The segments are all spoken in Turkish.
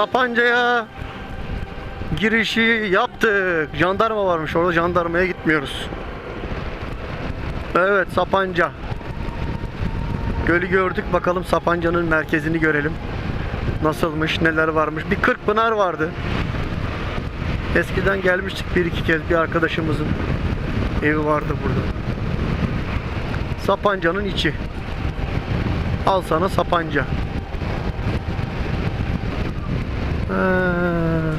Sapanca'ya girişi yaptık. Jandarma varmış orada jandarmaya gitmiyoruz. Evet Sapanca. Gölü gördük bakalım Sapanca'nın merkezini görelim. Nasılmış neler varmış. Bir Kırkpınar vardı. Eskiden gelmiştik bir iki kez bir arkadaşımızın evi vardı burada. Sapanca'nın içi. Al sana Sapanca. Ee,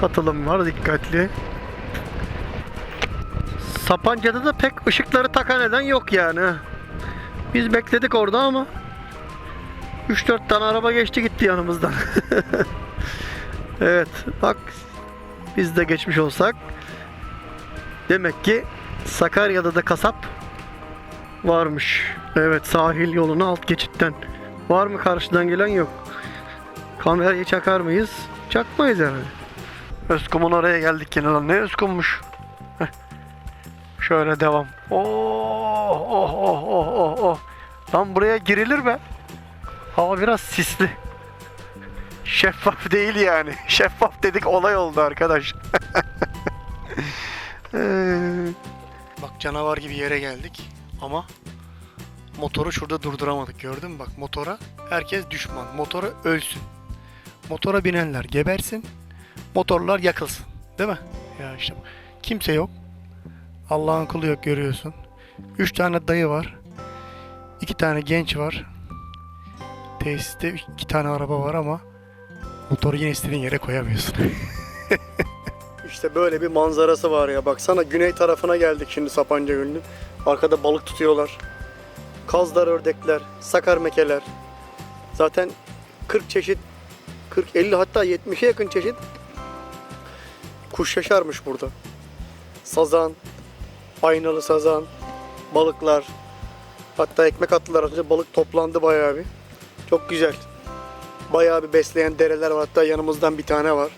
katılım var dikkatli. Sapanca'da da pek ışıkları takan eden yok yani. Biz bekledik orada ama 3-4 tane araba geçti gitti yanımızdan. evet bak biz de geçmiş olsak demek ki Sakarya'da da kasap varmış. Evet sahil yoluna alt geçitten. Var mı karşıdan gelen yok. Kamerayı çakar mıyız? Çakmayız herhalde. Özkum'un oraya geldik yine lan. Ne Özkum'muş? Şöyle devam. Oh oh oh oh oh oh. Lan buraya girilir be. Hava biraz sisli. Şeffaf değil yani. Şeffaf dedik olay oldu arkadaş. Ee, Bak canavar gibi yere geldik ama motoru şurada durduramadık gördün mü? Bak motora herkes düşman. Motora ölsün. Motora binenler gebersin. Motorlar yakılsın. Değil mi? Ya işte kimse yok. Allah'ın kulu yok görüyorsun. Üç tane dayı var. iki tane genç var. Tesiste iki tane araba var ama motoru yine istediğin yere koyamıyorsun. İşte böyle bir manzarası var ya. Baksana güney tarafına geldik şimdi Sapanca Gölü'nün. Arkada balık tutuyorlar. Kazlar, ördekler, sakar mekeler. Zaten 40 çeşit, 40, 50 hatta 70'e yakın çeşit kuş yaşarmış burada. Sazan, aynalı sazan, balıklar. Hatta ekmek attılar önce balık toplandı bayağı bir. Çok güzel. Bayağı bir besleyen dereler var. Hatta yanımızdan bir tane var.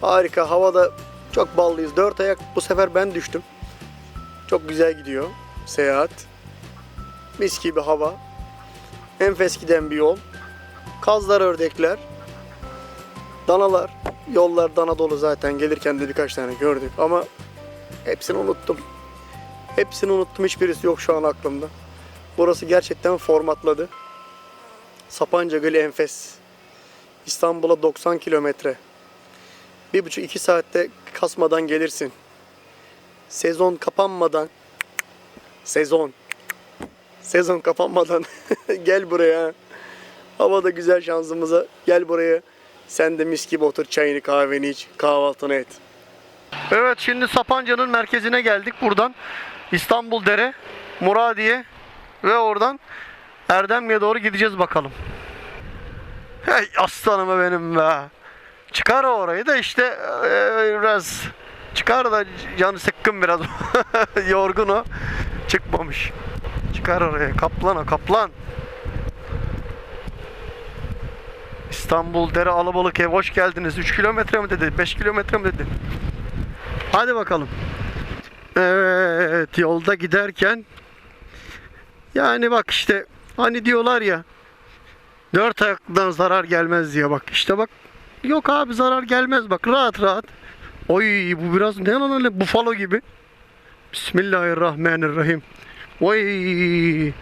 Harika. Havada çok ballıyız. Dört ayak bu sefer ben düştüm. Çok güzel gidiyor seyahat. Mis gibi hava. Enfes giden bir yol. Kazlar, ördekler. Danalar. Yollar dana dolu zaten. Gelirken de birkaç tane gördük ama hepsini unuttum. Hepsini unuttum. Hiçbirisi yok şu an aklımda. Burası gerçekten formatladı. Sapanca Gölü enfes. İstanbul'a 90 kilometre. Bir buçuk iki saatte kasmadan gelirsin. Sezon kapanmadan sezon sezon kapanmadan gel buraya. Hava da güzel şansımıza. Gel buraya. Sen de mis gibi otur çayını kahveni iç. Kahvaltını et. Evet şimdi Sapanca'nın merkezine geldik buradan. İstanbul Dere, Muradiye ve oradan Erdemli'ye doğru gideceğiz bakalım. Hey aslanım benim be. Çıkar orayı da işte eee, biraz çıkar da canı sıkkın biraz yorgun o çıkmamış. Çıkar oraya kaplan o kaplan. İstanbul Dere Alabalık Ev hoş geldiniz. 3 kilometre mi dedi? 5 kilometre mi dedi? Hadi bakalım. Evet yolda giderken yani bak işte hani diyorlar ya dört ayaktan zarar gelmez diye bak işte bak Yok abi zarar gelmez bak rahat rahat. Oy bu biraz ne lan öyle bufalo gibi. Bismillahirrahmanirrahim. Oy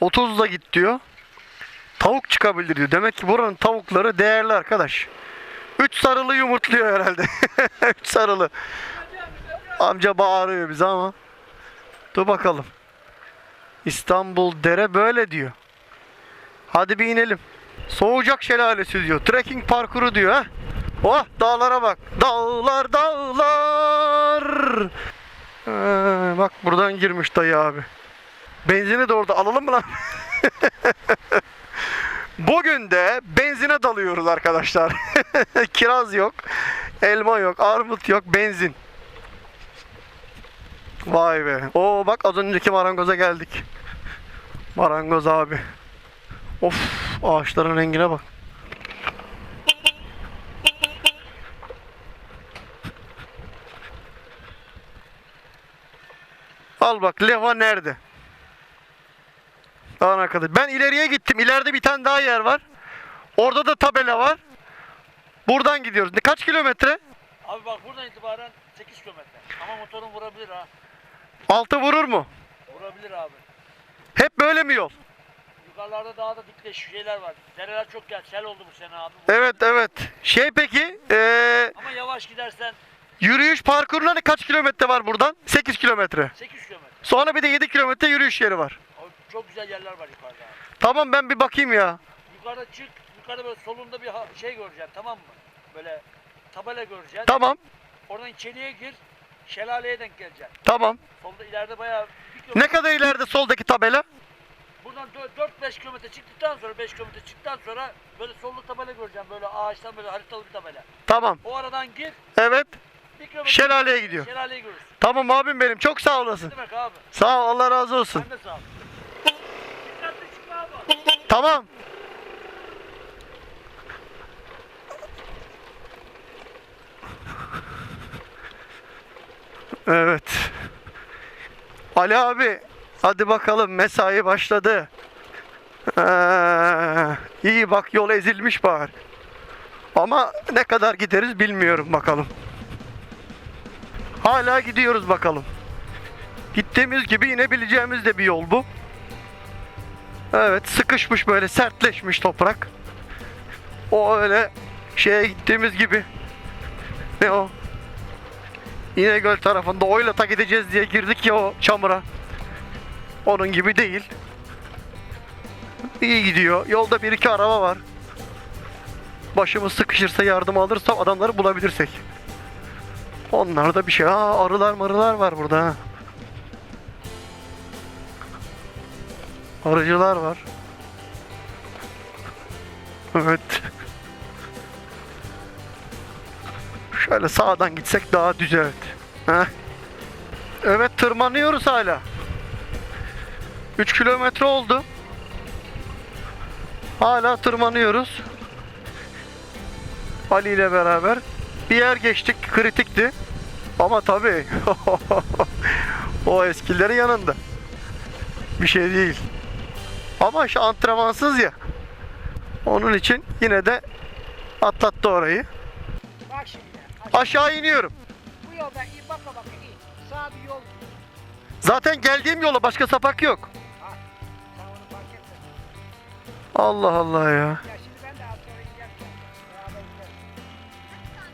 30 da git diyor. Tavuk çıkabilir diyor. Demek ki buranın tavukları değerli arkadaş. 3 sarılı yumurtluyor herhalde. 3 sarılı. Amca bağırıyor bize ama. Dur bakalım. İstanbul dere böyle diyor. Hadi bir inelim. Soğucak şelalesi diyor. Trekking parkuru diyor ha. Oh dağlara bak. Dağlar dağlar. Ee, bak buradan girmiş dayı abi. Benzini de orada alalım mı lan? Bugün de benzine dalıyoruz arkadaşlar. Kiraz yok, elma yok, armut yok, benzin. Vay be. Oo bak az önceki marangoza geldik. Marangoz abi. Of ağaçların rengine bak. Al bak leva nerede? Lan arkadaş. Ben ileriye gittim. İleride bir tane daha yer var. Orada da tabela var. Buradan gidiyoruz. Ne- Kaç kilometre? Abi bak buradan itibaren 8 kilometre. Ama motorun vurabilir ha. Altı vurur mu? Vurabilir abi. Hep böyle mi yol? Yukarılarda daha da dikleş şeyler var. Dereler çok gel. Sel oldu bu sene abi. Evet evet. Şey peki ee, Ama yavaş gidersen yürüyüş parkuruna ne kaç kilometre var buradan? 8 kilometre. 8 kilometre. Sonra bir de 7 kilometre yürüyüş yeri var. Çok güzel yerler var yukarıda. Tamam ben bir bakayım ya. Yukarıda çık. Yukarıda böyle solunda bir ha- şey göreceksin tamam mı? Böyle tabela göreceksin. Tamam. Oradan içeriye gir. Şelaleye denk geleceksin. Tamam. Solda ileride bayağı bir Ne kadar ileride soldaki tabela? Buradan 4-5 kilometre çıktıktan sonra 5 kilometre çıktıktan sonra böyle solda tabela göreceksin. Böyle ağaçtan böyle haritalı bir tabela. Tamam. O aradan gir. Evet. Bir kilometre Şelaleye gidiyor. Şelaleyi görürsün. Tamam abim benim. Çok sağ olasın. Ne demek abi? Sağ ol. Allah razı olsun. Sen de sağ ol. Tamam. Evet. Ali abi hadi bakalım mesai başladı. Ee, iyi bak yol ezilmiş bari. Ama ne kadar gideriz bilmiyorum bakalım. Hala gidiyoruz bakalım. Gittiğimiz gibi inebileceğimiz de bir yol bu. Evet sıkışmış böyle sertleşmiş toprak. O öyle şeye gittiğimiz gibi. Ne o? İnegöl tarafında Oylat'a gideceğiz diye girdik ya o çamura. Onun gibi değil. İyi gidiyor. Yolda bir iki araba var. Başımız sıkışırsa yardım alırsam adamları bulabilirsek. Onlar da bir şey. Aa arılar marılar var burada ha. Arıcılar var. Evet. Şöyle sağdan gitsek daha düz evet. Heh. Evet tırmanıyoruz hala. 3 kilometre oldu. Hala tırmanıyoruz. Ali ile beraber. Bir yer geçtik kritikti. Ama tabii o eskilerin yanında. Bir şey değil. Ama şu antrenmansız ya. Onun için yine de atlattı orayı. Bak şimdi. Aşağı, Aşağı iniyorum. bu yolda iyi baka baka iyi. Sağ bir yol. Zaten geldiğim yola başka sapak yok. Sen onu fark etme. Allah Allah ya. Şimdi ben de.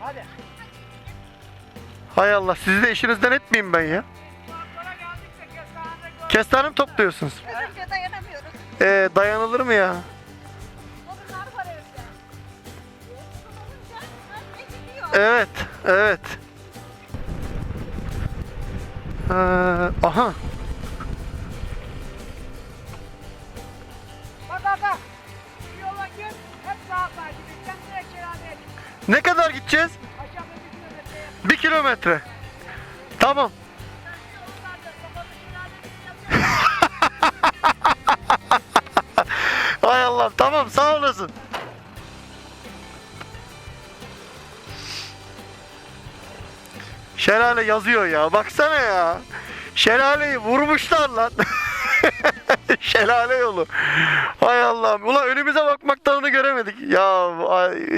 Hadi. Hay Allah sizi de işinizden etmeyeyim ben ya. Kestane mi topluyorsunuz? Dayanamıyoruz. Ee, dayanılır mı ya? Evet, evet. Ee, aha. Bak bak bak. Yola gir. Hep sağa et. Sen direkt git. Ne kadar gideceğiz? Aşağıda bir kilometre. Bir kilometre. Tamam. Hay Allah tamam sağ olasın. Şelale yazıyor ya baksana ya. Şelaleyi vurmuşlar lan. Şelale yolu. Hay Allah'ım. Ulan önümüze bakmaktan onu göremedik. Ya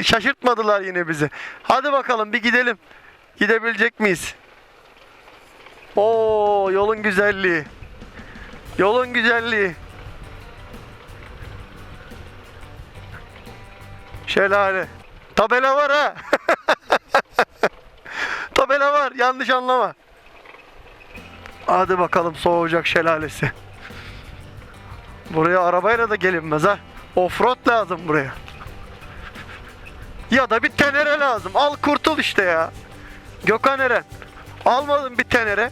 şaşırtmadılar yine bizi. Hadi bakalım bir gidelim. Gidebilecek miyiz? Oo yolun güzelliği. Yolun güzelliği. Şelale. Tabela var ha. Tabela var. Yanlış anlama. Hadi bakalım soğuyacak şelalesi. Buraya arabayla da gelinmez ha. Offroad lazım buraya. Ya da bir tenere lazım. Al kurtul işte ya. Gökhan Eren. Almadın bir tenere.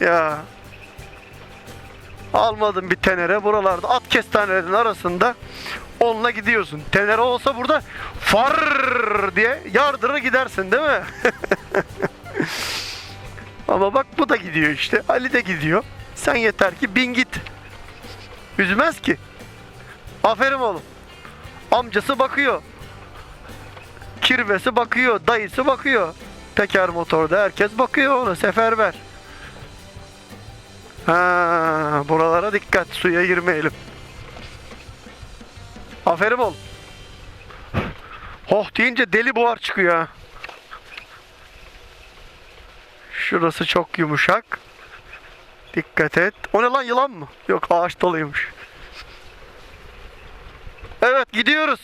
Ya. Almadın bir tenere. Buralarda at kestanelerin arasında onunla gidiyorsun. Tenere olsa burada far diye yardırır gidersin değil mi? Ama bak bu da gidiyor işte. Ali de gidiyor. Sen yeter ki bin git. Üzmez ki. Aferin oğlum. Amcası bakıyor. Kirvesi bakıyor. Dayısı bakıyor. Teker motorda herkes bakıyor ona. Seferber. Ha, buralara dikkat. Suya girmeyelim. Aferin oğlum. Hoh deyince deli buhar çıkıyor. Şurası çok yumuşak. Dikkat et. O ne lan yılan mı? Yok ağaç doluymuş. Evet gidiyoruz.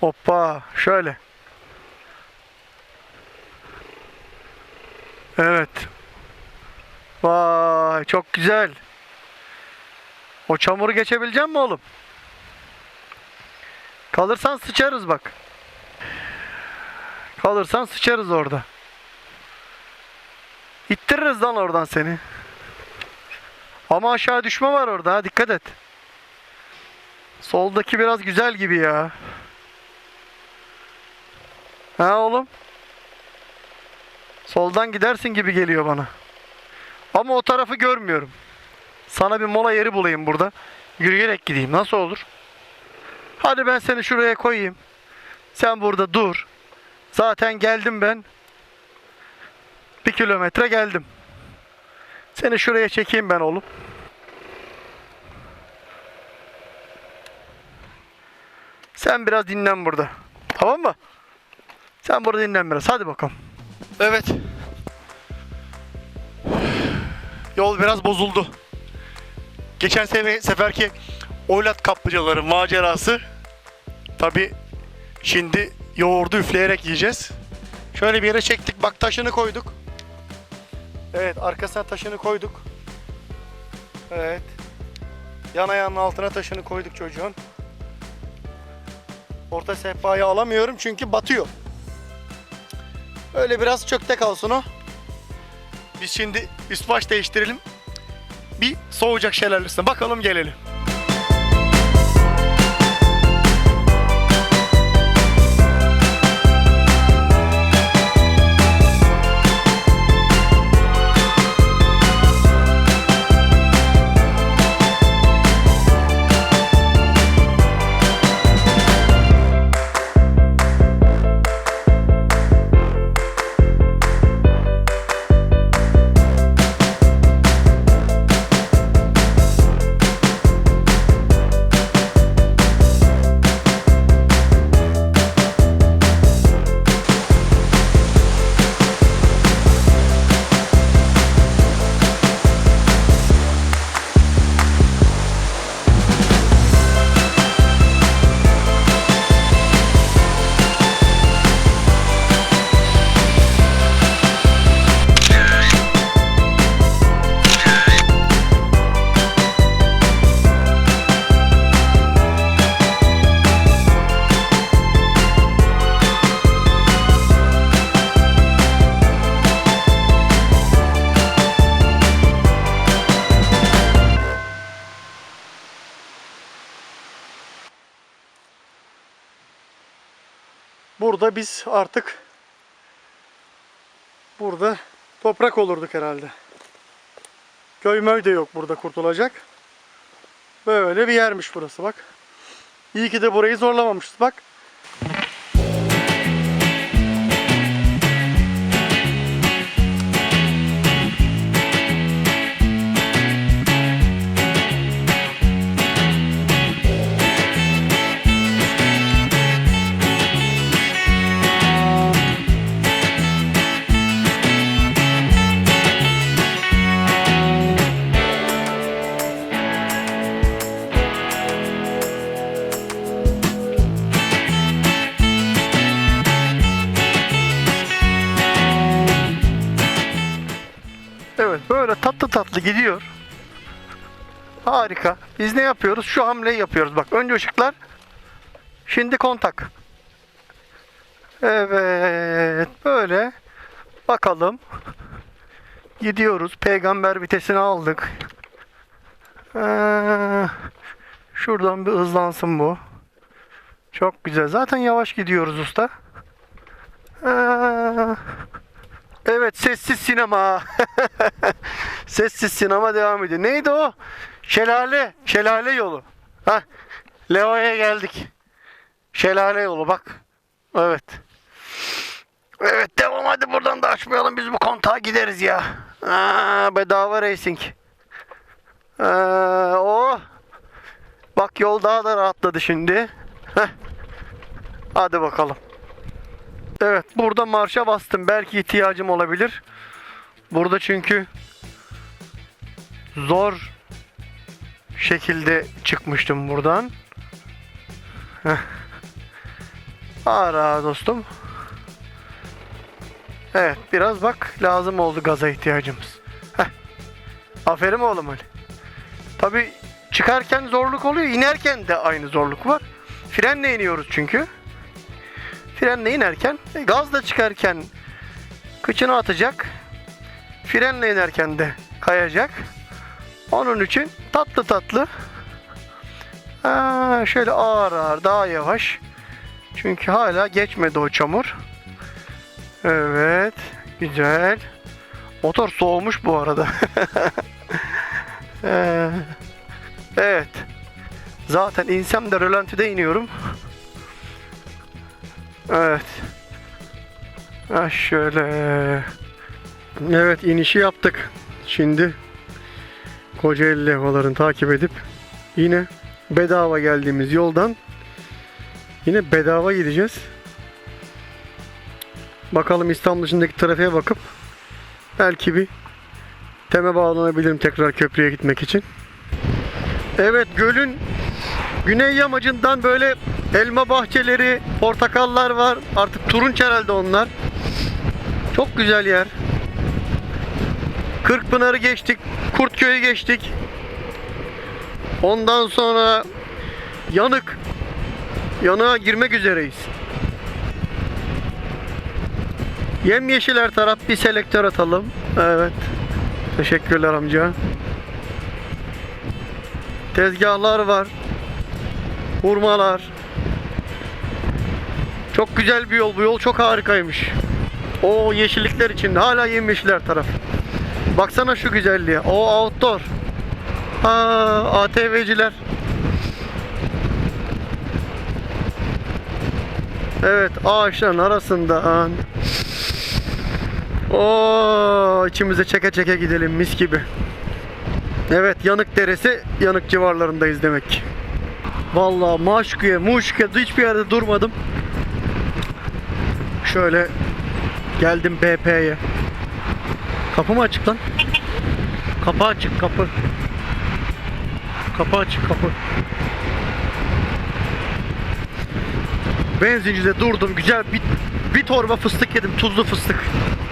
Hoppa şöyle. Evet. Vay çok güzel. O çamuru geçebilecek mi oğlum? Kalırsan sıçarız bak. Kalırsan sıçarız orada. İttiririz lan oradan seni. Ama aşağı düşme var orada ha dikkat et. Soldaki biraz güzel gibi ya. Ha oğlum? Soldan gidersin gibi geliyor bana. Ama o tarafı görmüyorum. Sana bir mola yeri bulayım burada. Yürüyerek gideyim. Nasıl olur? Hadi ben seni şuraya koyayım. Sen burada dur. Zaten geldim ben. Bir kilometre geldim. Seni şuraya çekeyim ben oğlum. Sen biraz dinlen burada. Tamam mı? Sen burada dinlen biraz. Hadi bakalım. Evet. Yol biraz bozuldu. Geçen sene seferki Oylat kaplıcaları macerası. Tabi şimdi yoğurdu üfleyerek yiyeceğiz. Şöyle bir yere çektik. Bak taşını koyduk. Evet arkasına taşını koyduk. Evet. Yan ayağının altına taşını koyduk çocuğun. Orta sehpayı alamıyorum çünkü batıyor. Öyle biraz çökte kalsın o. Biz şimdi üst baş değiştirelim. Bir soğuyacak şelalesine bakalım gelelim. Burada biz artık burada toprak olurduk herhalde. Köy möy de yok burada kurtulacak. Böyle bir yermiş burası bak. İyi ki de burayı zorlamamışız bak. Gidiyor. Harika. Biz ne yapıyoruz? Şu hamleyi yapıyoruz. Bak önce ışıklar. Şimdi kontak. Evet. Böyle. Bakalım. Gidiyoruz. Peygamber vitesini aldık. Ee, şuradan bir hızlansın bu. Çok güzel. Zaten yavaş gidiyoruz usta. Ee, Evet sessiz sinema. sessiz sinema devam ediyor. Neydi o? Şelale. Şelale yolu. Ha. Leo'ya geldik. Şelale yolu bak. Evet. Evet devam hadi buradan da açmayalım biz bu kontağa gideriz ya. Aa, bedava racing. O. Bak yol daha da rahatladı şimdi. Heh. Hadi bakalım. Evet burada marşa bastım. Belki ihtiyacım olabilir. Burada çünkü zor şekilde çıkmıştım buradan. Ara dostum. Evet biraz bak lazım oldu gaza ihtiyacımız. Heh. Aferin oğlum Ali. Tabi çıkarken zorluk oluyor inerken de aynı zorluk var. Frenle iniyoruz çünkü. Frenle inerken e, gazla çıkarken kıçını atacak. Frenle inerken de kayacak. Onun için tatlı tatlı. Aa, şöyle ağır ağır daha yavaş. Çünkü hala geçmedi o çamur. Evet. Güzel. Motor soğumuş bu arada. Ee, evet. Zaten insem de rölantide iniyorum. Evet. Ha şöyle. Evet inişi yaptık. Şimdi Kocaeli levhalarını takip edip yine bedava geldiğimiz yoldan yine bedava gideceğiz. Bakalım İstanbul dışındaki trafiğe bakıp belki bir teme bağlanabilirim tekrar köprüye gitmek için. Evet gölün güney yamacından böyle elma bahçeleri, portakallar var. Artık turunç herhalde onlar. Çok güzel yer. Kırkpınar'ı geçtik, Kurtköy'ü geçtik. Ondan sonra Yanık. Yanığa girmek üzereyiz. Yemyeşil her taraf bir selektör atalım. Evet. Teşekkürler amca. Tezgahlar var. Hurmalar. Çok güzel bir yol. Bu yol çok harikaymış. O yeşillikler içinde. Hala yemyeşil her taraf. Baksana şu güzelliğe. O outdoor. Ha, ATV'ciler. Evet ağaçların arasından. O içimize çeke çeke gidelim mis gibi. Evet Yanık Deresi Yanık civarlarındayız demek ki. Vallahi Maşku'ya, Muşku'ya hiçbir yerde durmadım. Şöyle geldim BP'ye. Kapı mı açık lan? Kapı açık kapı. Kapı açık kapı. Benzincide durdum. Güzel bir, bir torba fıstık yedim. Tuzlu fıstık.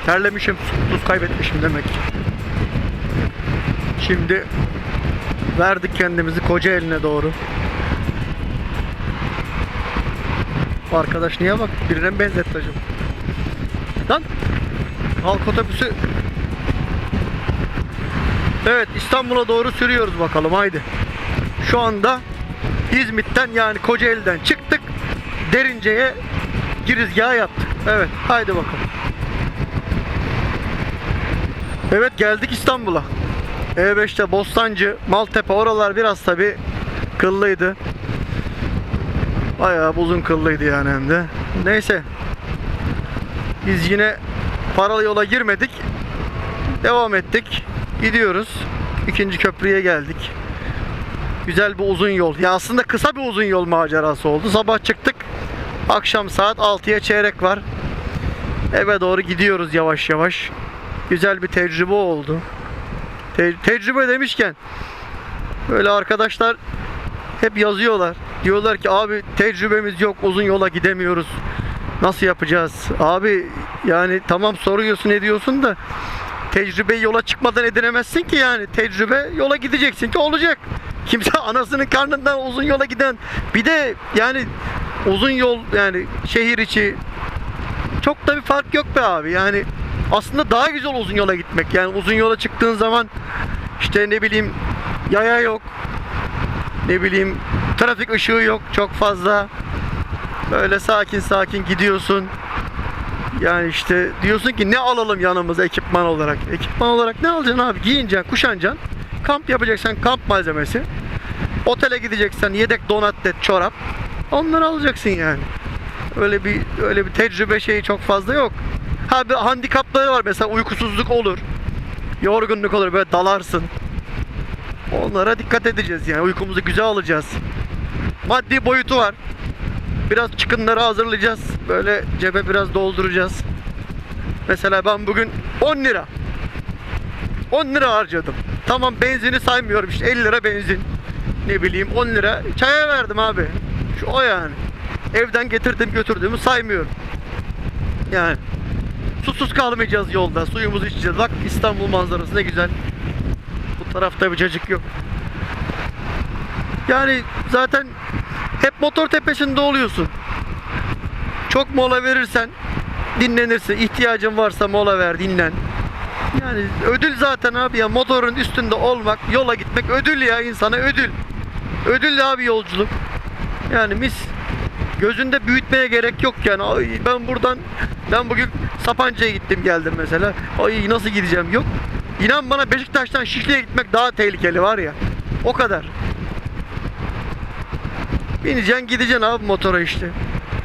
Terlemişim. Tuz kaybetmişim demek. Şimdi verdik kendimizi koca eline doğru. Arkadaş niye bak? Birine mi benzetti acaba? Lan halk otobüsü Evet İstanbul'a doğru sürüyoruz bakalım haydi. Şu anda İzmit'ten yani Kocaeli'den çıktık. Derince'ye girizgah yaptık. Evet haydi bakalım. Evet geldik İstanbul'a. E5'te Bostancı, Maltepe oralar biraz tabi kıllıydı. Bayağı uzun kıllıydı yani hem de. Neyse. Biz yine paralı yola girmedik. Devam ettik. Gidiyoruz. İkinci köprüye geldik. Güzel bir uzun yol. Ya aslında kısa bir uzun yol macerası oldu. Sabah çıktık. Akşam saat 6'ya çeyrek var. Eve doğru gidiyoruz yavaş yavaş. Güzel bir tecrübe oldu. Te- tecrübe demişken böyle arkadaşlar hep yazıyorlar. Diyorlar ki abi tecrübemiz yok uzun yola gidemiyoruz. Nasıl yapacağız? Abi yani tamam soruyorsun ediyorsun da tecrübeyi yola çıkmadan edinemezsin ki yani. Tecrübe yola gideceksin ki olacak. Kimse anasının karnından uzun yola giden bir de yani uzun yol yani şehir içi çok da bir fark yok be abi. Yani aslında daha güzel uzun yola gitmek. Yani uzun yola çıktığın zaman işte ne bileyim yaya yok. Ne bileyim trafik ışığı yok çok fazla. Böyle sakin sakin gidiyorsun. Yani işte diyorsun ki ne alalım yanımıza ekipman olarak. Ekipman olarak ne alacaksın abi? Giyineceksin, kuşanacaksın. Kamp yapacaksan kamp malzemesi. Otele gideceksen yedek donatlet, çorap. Onları alacaksın yani. Öyle bir öyle bir tecrübe şeyi çok fazla yok. Ha bir handikapları var mesela uykusuzluk olur. Yorgunluk olur böyle dalarsın. Onlara dikkat edeceğiz yani uykumuzu güzel alacağız. Maddi boyutu var. Biraz çıkınları hazırlayacağız. Böyle cebe biraz dolduracağız. Mesela ben bugün 10 lira 10 lira harcadım. Tamam benzini saymıyorum işte 50 lira benzin. Ne bileyim 10 lira çaya verdim abi. Şu o yani. Evden getirdim götürdüğümü saymıyorum. Yani susuz kalmayacağız yolda. Suyumuzu içeceğiz. Bak İstanbul manzarası ne güzel. Bu tarafta bir cacık yok. Yani zaten hep motor tepesinde oluyorsun. Çok mola verirsen dinlenirsin. İhtiyacın varsa mola ver, dinlen. Yani ödül zaten abi ya motorun üstünde olmak, yola gitmek ödül ya insana ödül. Ödül abi yolculuk. Yani mis. Gözünde büyütmeye gerek yok yani. Ay ben buradan ben bugün Sapanca'ya gittim geldim mesela. Ay nasıl gideceğim yok. İnan bana Beşiktaş'tan Şişli'ye gitmek daha tehlikeli var ya. O kadar. Bineceksin gideceksin abi motora işte.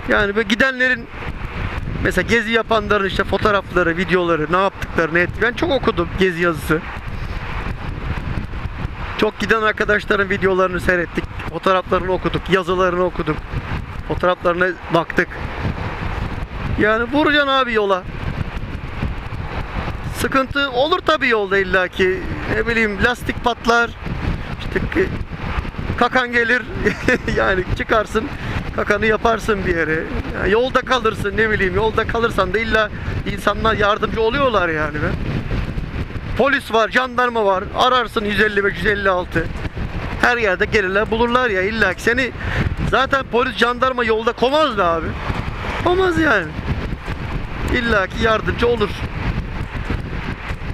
Yani böyle gidenlerin mesela gezi yapanların işte fotoğrafları, videoları, ne yaptıkları, ne etti. Ben çok okudum gezi yazısı. Çok giden arkadaşların videolarını seyrettik. Fotoğraflarını okuduk, yazılarını okuduk. Fotoğraflarına baktık. Yani vuracaksın abi yola. Sıkıntı olur tabii yolda illaki. Ne bileyim lastik patlar. İşte kakan gelir. yani çıkarsın kakanı yaparsın bir yere. Yani yolda kalırsın ne bileyim yolda kalırsan da illa insanlar yardımcı oluyorlar yani be. Polis var, jandarma var. Ararsın 155 156. Her yerde gelirler bulurlar ya illa ki seni zaten polis jandarma yolda komaz be abi. Komaz yani. İlla ki yardımcı olur.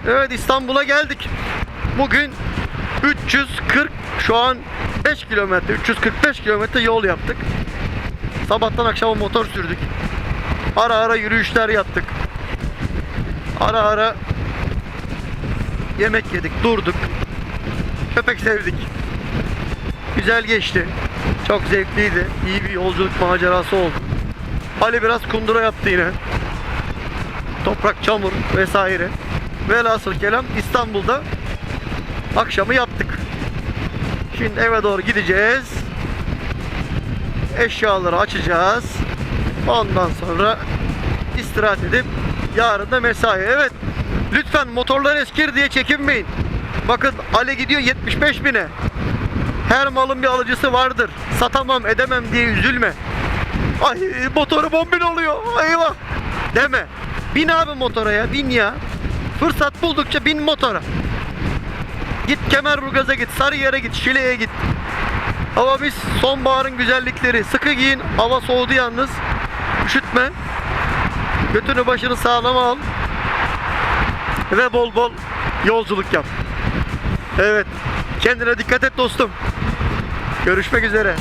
Evet İstanbul'a geldik. Bugün 340 şu an 5 kilometre 345 kilometre yol yaptık. Sabahtan akşama motor sürdük. Ara ara yürüyüşler yaptık. Ara ara yemek yedik, durduk. Köpek sevdik. Güzel geçti. Çok zevkliydi. İyi bir yolculuk macerası oldu. Ali biraz kundura yaptı yine. Toprak, çamur vesaire. Velhasıl kelam İstanbul'da akşamı yaptık. Şimdi eve doğru gideceğiz. Eşyaları açacağız. Ondan sonra istirahat edip yarın da mesai. Evet. Lütfen motorlar eskir diye çekinmeyin. Bakın Ali gidiyor 75 bine. Her malın bir alıcısı vardır. Satamam edemem diye üzülme. Ay motoru bombin oluyor. Eyvah. Deme. Bin abi motora ya. Bin ya. Fırsat buldukça bin motora. Git Kemerburgaz'a git. Sarıyer'e git. Şile'ye git. Hava biz sonbaharın güzellikleri. Sıkı giyin. Hava soğudu yalnız. Üşütme. Götünü başını sağlam al. Ve bol bol yolculuk yap. Evet. Kendine dikkat et dostum. Görüşmek üzere.